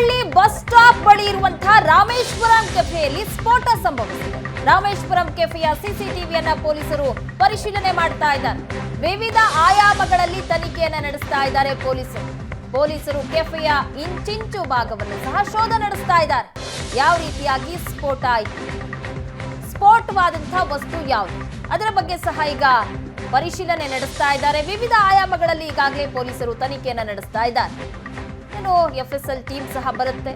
Hubballi bus stop ಬಳಿ ಇರುವಂತಹ ರಾಮೇಶ್ವರಂ ಕೆಫೆಯಲ್ಲಿ ಸ್ಫೋಟ ಸಂಭವಿಸಿದೆ. ರಾಮೇಶ್ವರಂ ಕೆಫೆಯ ಸಿಸಿಟಿವಿಯನ್ನ ಪೊಲೀಸರು ಪರಿಶೀಲನೆ ಮಾಡ್ತಾ ಇದ್ದಾರೆ. ವಿವಿಧ ಆಯಾಮಗಳಲ್ಲಿ ತನಿಖೆಯನ್ನ ನಡೆಸ್ತಾ ಇದ್ದಾರೆ ಪೊಲೀಸರು. ಪೊಲೀಸರು ಕೆಫೆಯ ಇಂಚಿಂಚು ಭಾಗವನ್ನು ಸಹ ಶೋಧ ನಡೆಸ್ತಾ ಇದ್ದಾರೆ. ಯಾವ ರೀತಿಯಾಗಿ ಸ್ಫೋಟ ಆಯಿತು? ಸ್ಫೋಟವಾದಂತಹ ವಸ್ತು ಯಾವುದು? ಅದರ ಬಗ್ಗೆ ಸಹ ಈಗ ಪರಿಶೀಲನೆ ನಡೆಸ್ತಾ ಇದ್ದಾರೆ. ವಿವಿಧ ಆಯಾಮಗಳಲ್ಲಿ ಈಗಾಗಲೇ ಪೊಲೀಸರು ತನಿಖೆಯನ್ನ ನಡೆಸ್ತಾ ಇದ್ದಾರೆ. ಏನು ಎಫ್ ಎಸ್ ಎಲ್ ಟೀಮ್ ಸಹ ಬರುತ್ತೆ.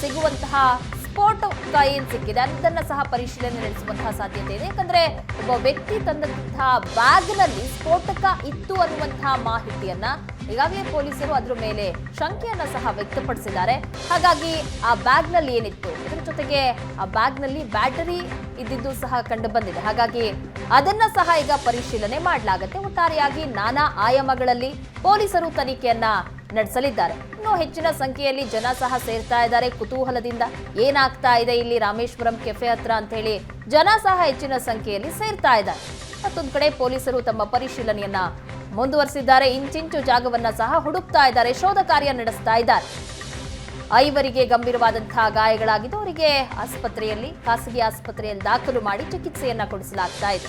ಸಿಗುವಂತಹ ಸ್ಫೋಟಕ ಕಾಯಿನ್ ಸಿಕ್ಕಿದೆ. ಅದನ್ನು ಸಹ ಪರಿಶೀಲನೆ ನಡೆಸುವಂತಹ ಸಾಧ್ಯತೆ ಇದೆ. ಯಾಕಂದ್ರೆ ಒಬ್ಬ ವ್ಯಕ್ತಿ ತಂದಂತಹ ಬ್ಯಾಗ್ನಲ್ಲಿ ಸ್ಫೋಟಕ ಇತ್ತು ಅನ್ನುವಂತಹ ಮಾಹಿತಿಯನ್ನ ಈಗಾಗಲೇ ಪೊಲೀಸರು ಅದ್ರ ಮೇಲೆ ಶಂಕೆಯನ್ನ ಸಹ ವ್ಯಕ್ತಪಡಿಸಿದ್ದಾರೆ. ಹಾಗಾಗಿ ಆ ಬ್ಯಾಗ್ನಲ್ಲಿ ಏನಿತ್ತು? ಇದರ ಜೊತೆಗೆ ಆ ಬ್ಯಾಗ್ನಲ್ಲಿ ಬ್ಯಾಟರಿ ಇದ್ದಿದ್ದು ಸಹ ಕಂಡು ಬಂದಿದೆ. ಹಾಗಾಗಿ ಅದನ್ನ ಸಹ ಈಗ ಪರಿಶೀಲನೆ ಮಾಡಲಾಗುತ್ತೆ. ಒಟ್ಟಾರೆಯಾಗಿ ನಾನಾ ಆಯಾಮಗಳಲ್ಲಿ ಪೊಲೀಸರು ತನಿಖೆಯನ್ನ ನಡೆಸಲಿದ್ದಾರೆ. ಇನ್ನು ಹೆಚ್ಚಿನ ಸಂಖ್ಯೆಯಲ್ಲಿ ಜನ ಸಹ ಸೇರ್ತಾ ಇದ್ದಾರೆ. ಕುತೂಹಲದಿಂದ ಏನಾಗ್ತಾ ಇದೆ? ಇಲ್ಲಿ ರಾಮೇಶ್ವರಂ ಕೆಫೆ ಹತ್ರ ಅಂತ ಹೇಳಿ ಜನ ಸಹ ಹೆಚ್ಚಿನ ಸಂಖ್ಯೆಯಲ್ಲಿ ಸೇರ್ತಾ ಇದ್ದಾರೆ. ಮತ್ತೊಂದು ಕಡೆ ಪೊಲೀಸರು ತಮ್ಮ ಪರಿಶೀಲನೆಯನ್ನ ಮುಂದುವರಿಸಿದ್ದಾರೆ. ಇಂಚಿಂಚು ಜಾಗವನ್ನ ಸಹ ಹುಡುಕ್ತಾ ಇದ್ದಾರೆ. ಶೋಧ ಕಾರ್ಯ ನಡೆಸ್ತಾ ಇದ್ದಾರೆ. ಐವರಿಗೆ ಗಂಭೀರವಾದಂತಹ ಗಾಯಗಳಾಗಿದ್ದು, ಅವರಿಗೆ ಆಸ್ಪತ್ರೆಯಲ್ಲಿ, ಖಾಸಗಿ ಆಸ್ಪತ್ರೆಯಲ್ಲಿ ದಾಖಲು ಮಾಡಿ ಚಿಕಿತ್ಸೆಯನ್ನ ಕೊಡಿಸಲಾಗ್ತಾ ಇದೆ.